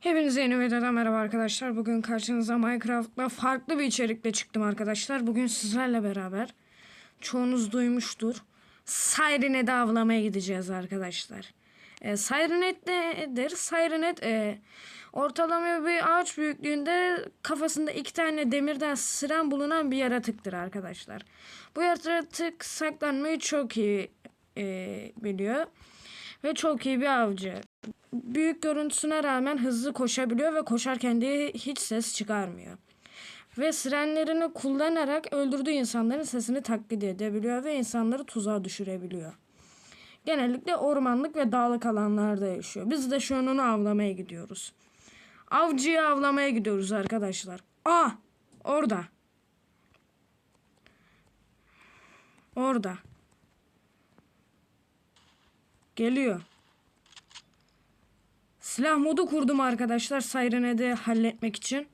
Hepinize yeni videoda merhaba arkadaşlar. Bugün karşınıza Minecraft'la farklı bir içerikle çıktım arkadaşlar. Bugün sizlerle beraber çoğunuz duymuştur. Sirenet'i avlamaya gideceğiz arkadaşlar. E, Sirenet nedir? Sirenet e, ortalama bir ağaç büyüklüğünde kafasında iki tane demirden siren bulunan bir yaratıktır arkadaşlar. Bu yaratık saklanmayı çok iyi e, biliyor ve çok iyi bir avcı büyük görüntüsüne rağmen hızlı koşabiliyor ve koşarken de hiç ses çıkarmıyor. Ve sirenlerini kullanarak öldürdüğü insanların sesini taklit edebiliyor ve insanları tuzağa düşürebiliyor. Genellikle ormanlık ve dağlık alanlarda yaşıyor. Biz de şu an onu avlamaya gidiyoruz. Avcıyı avlamaya gidiyoruz arkadaşlar. Aa! Orada. Orada. Geliyor. Silah modu kurdum arkadaşlar Sirenet'i halletmek için.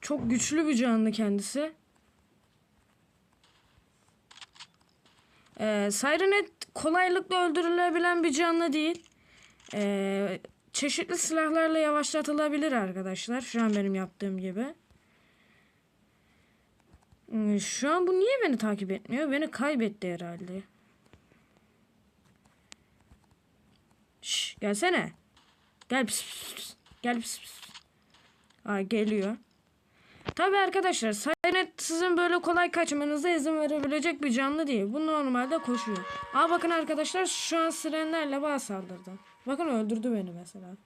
Çok güçlü bir canlı kendisi. Ee, Sirenet kolaylıkla öldürülebilen bir canlı değil. Ee, çeşitli silahlarla yavaşlatılabilir arkadaşlar. Şu an benim yaptığım gibi. Hmm, Şu an bu niye beni takip etmiyor? Beni kaybetti herhalde. Şş, gelsene. Gel pis pis pis. Gel pis pis. Aa, geliyor. Tabi arkadaşlar Sirenet sizin böyle kolay kaçmanıza izin verebilecek bir canlı değil. Bu normalde koşuyor. Aa bakın arkadaşlar şu an sirenlerle bana saldırdı. Bakın öldürdü beni mesela.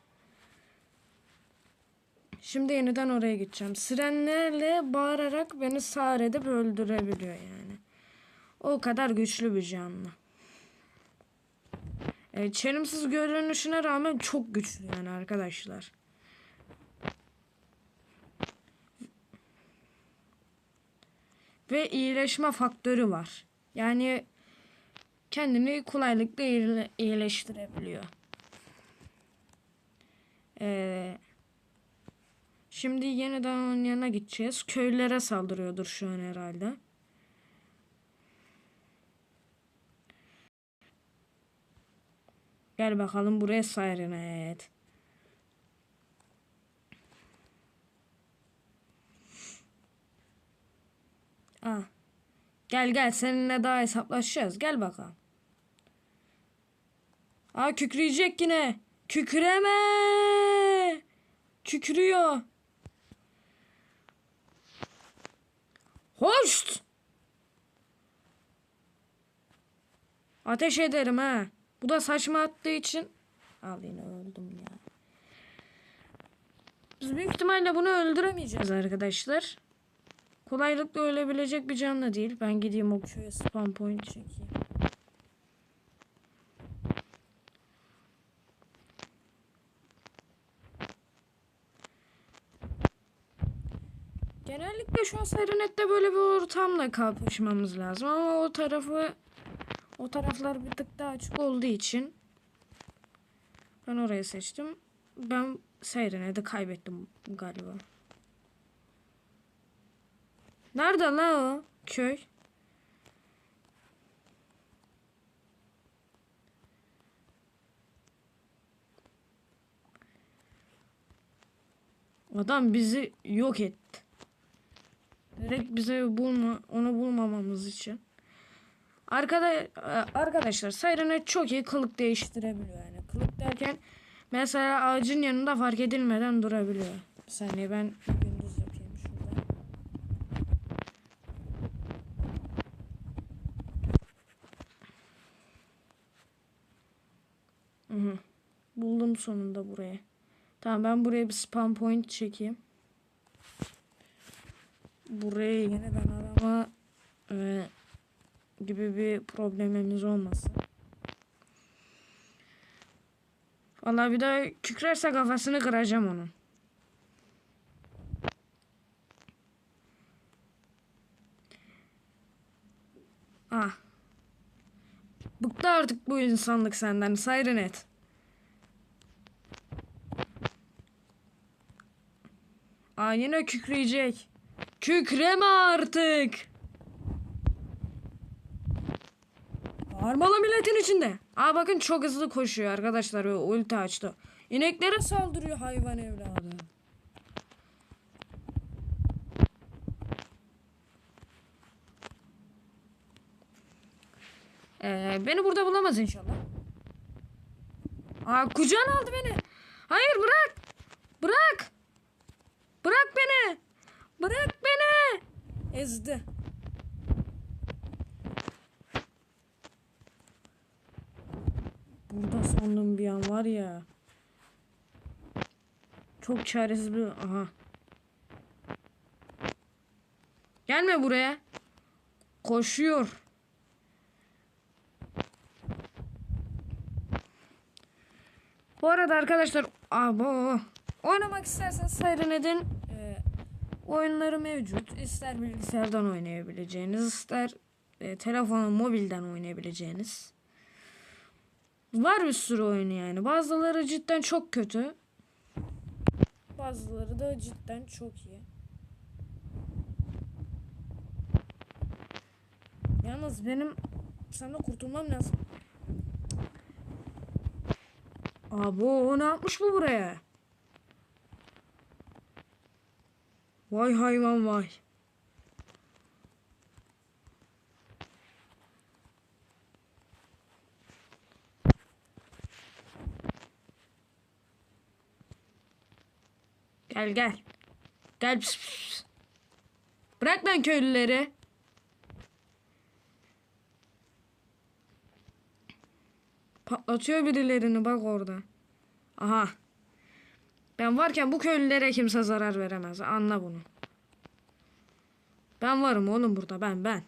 Şimdi yeniden oraya gideceğim. Sirenlerle bağırarak beni sağır edip öldürebiliyor yani. O kadar güçlü bir canlı. E, çelimsiz görünüşüne rağmen çok güçlü yani arkadaşlar. Ve iyileşme faktörü var. Yani kendini kolaylıkla iyile- iyileştirebiliyor. Ee, şimdi yeniden onun yanına gideceğiz. Köylere saldırıyordur şu an herhalde. Gel bakalım buraya Sirenet. Ah. Gel gel seninle daha hesaplaşacağız. Gel bakalım. Aa kükreyecek yine. Kükreme. Kükrüyor. Hoşt. Ateş ederim ha. Bu da saçma attığı için. Al yine öldüm ya. Biz büyük ihtimalle bunu öldüremeyeceğiz arkadaşlar. Kolaylıkla ölebilecek bir canlı değil. Ben gideyim okçuya spam point çekeyim. Genellikle şu an böyle bir ortamla kapışmamız lazım ama o tarafı o taraflar bir tık daha açık olduğu için ben orayı seçtim. Ben Sirenet'i kaybettim galiba. Nerede la o köy? Adam bizi yok etti. Direkt bize bulma, onu bulmamamız için. Arkada, arkadaşlar Sirenet çok iyi kılık değiştirebiliyor yani. Kılık derken mesela ağacın yanında fark edilmeden durabiliyor. Bir saniye ben gündüz yapayım şurada. Hı hı. Buldum sonunda burayı. Tamam ben buraya bir spam point çekeyim. Buraya yeniden arama e, gibi bir problemimiz olmasın. Vallahi bir daha kükrerse kafasını kıracağım onun. Ah. Bıktı artık bu insanlık senden. Sirenet. Aa yine kükreyecek. Kükreme artık. Bağırmalı milletin içinde. Aa bakın çok hızlı koşuyor arkadaşlar. Ve ulti açtı. İneklere saldırıyor hayvan evladı. Ee, beni burada bulamaz inşallah. Aa kucağına aldı beni. Hayır bırak. Bırak. Bırak beni. Bırak. Ezdi. Burada sandım bir an var ya. Çok çaresiz bir... Aha. Gelme buraya. Koşuyor. Bu arada arkadaşlar abo oynamak isterseniz Siren edin. Ee, oyunları mevcut. İster bilgisayardan oynayabileceğiniz, ister e, telefonun mobilden oynayabileceğiniz. Var bir sürü oyun yani. Bazıları cidden çok kötü. Bazıları da cidden çok iyi. Yalnız benim senden kurtulmam lazım. Abo ne yapmış bu buraya? Vay hayvan vay. Gel gel. Gel pis pis. Bırak lan köylüleri. Patlatıyor birilerini bak orada. Aha. Ben varken bu köylülere kimse zarar veremez. Anla bunu. Ben varım oğlum burada ben ben.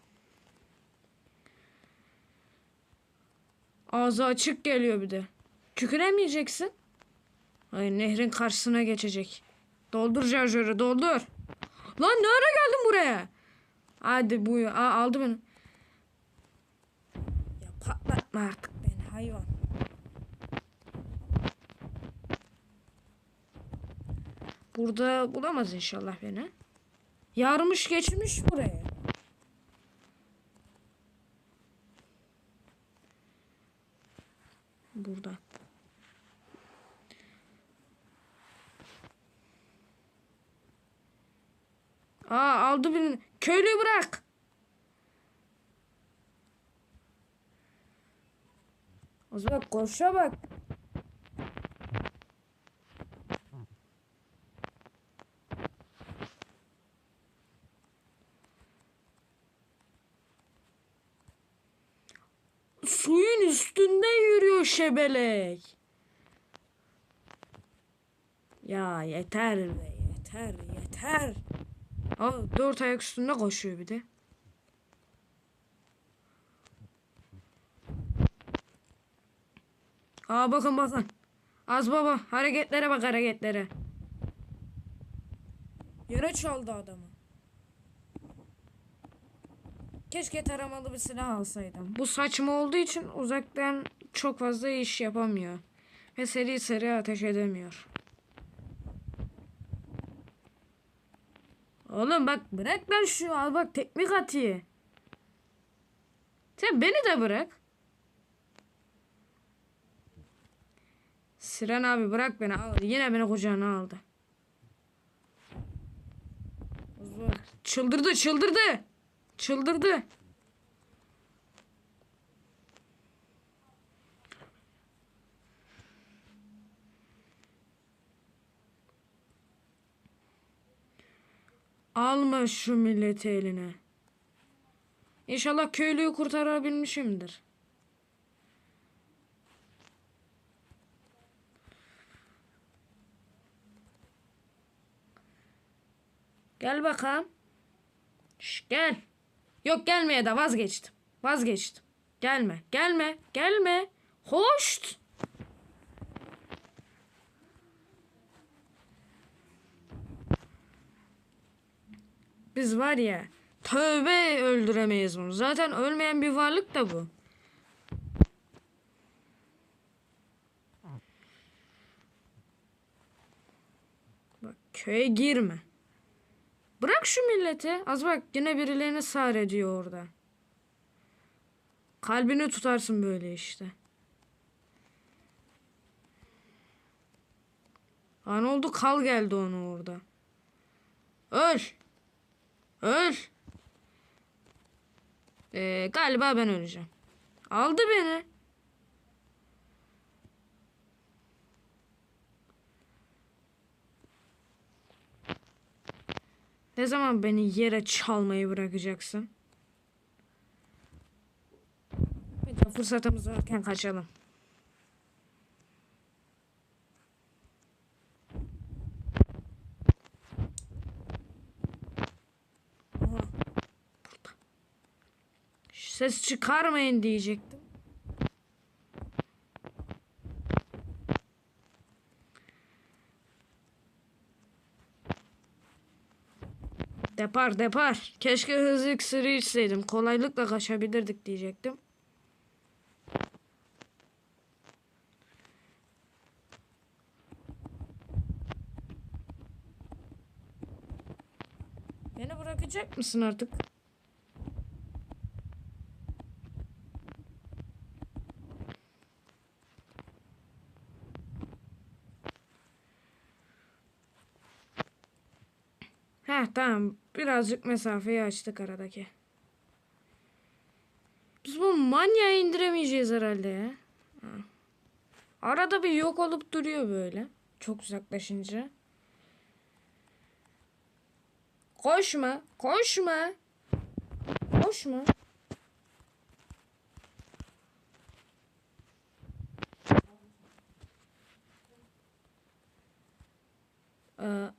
Ağzı açık geliyor bir de. Küküremeyeceksin. Ay nehrin karşısına geçecek. Doldur şarjörü doldur. Lan ne ara geldin buraya? Hadi bu Aa, aldı beni. Ya patlatma artık beni hayvan. Burada bulamaz inşallah beni. Yarmış geçmiş buraya. Burada. Aa aldı beni. Köylüyü bırak. O zaman koşa bak. Suyun üstünde yürüyor şebelek. Ya yeter be yeter yeter. Aa, dört ayak üstünde koşuyor bir de. Aa bakın bakın. Az baba hareketlere bak hareketlere. Yere çaldı adamı. Keşke taramalı bir silah alsaydım. Bu saçma olduğu için uzaktan çok fazla iş yapamıyor. Ve seri seri ateş edemiyor. Oğlum bak bırak lan şu al bak teknik atıyor. Sen beni de bırak. Siren abi bırak beni al. Yine beni kucağına aldı. Çıldırdı çıldırdı. Çıldırdı. Alma şu milleti eline. İnşallah köylüyü kurtarabilmişimdir. Gel bakalım. Şş, gel. Yok gelmeye de vazgeçtim. Vazgeçtim. Gelme. Gelme. Gelme. Hoşt. Biz var ya tövbe öldüremeyiz bunu. Zaten ölmeyen bir varlık da bu. Bak köye girme. Bırak şu milleti. Az bak yine birilerini sar ediyor orada. Kalbini tutarsın böyle işte. Ha ne oldu? Kal geldi onu orada. Öl. Öl. Ee, galiba ben öleceğim. Aldı beni. Ne zaman beni yere çalmayı bırakacaksın? Bir de fırsatımız varken kaçalım. Ses çıkarmayın diyecektim. Depar depar. Keşke hızlı iksiri içseydim. Kolaylıkla kaçabilirdik diyecektim. Beni bırakacak mısın artık? Heh tamam. Birazcık mesafeyi açtık aradaki. Biz bu manyağı indiremeyeceğiz herhalde ya. Arada bir yok olup duruyor böyle. Çok uzaklaşınca. Koşma. Koşma. Koşma. Ee,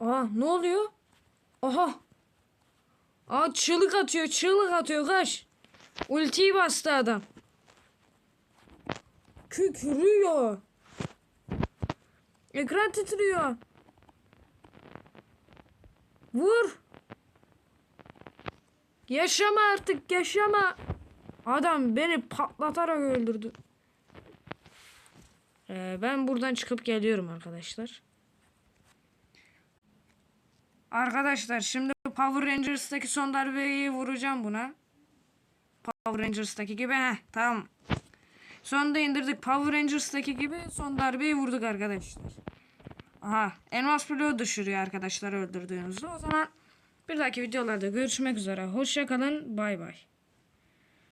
aa ne oluyor? Aha. Aa çığlık atıyor, çığlık atıyor kaç. Ultiyi bastı adam. Kükrüyor. Ekran titriyor. Vur. Yaşama artık yaşama. Adam beni patlatarak öldürdü. Ee, ben buradan çıkıp geliyorum arkadaşlar. Arkadaşlar şimdi Power Rangers'taki son darbeyi vuracağım buna. Power Rangers'taki gibi heh tamam. Sonunda indirdik Power Rangers'taki gibi son darbeyi vurduk arkadaşlar. Aha elmas bloğu düşürüyor arkadaşlar öldürdüğünüzde. O zaman bir dahaki videolarda görüşmek üzere. Hoşçakalın bay bay.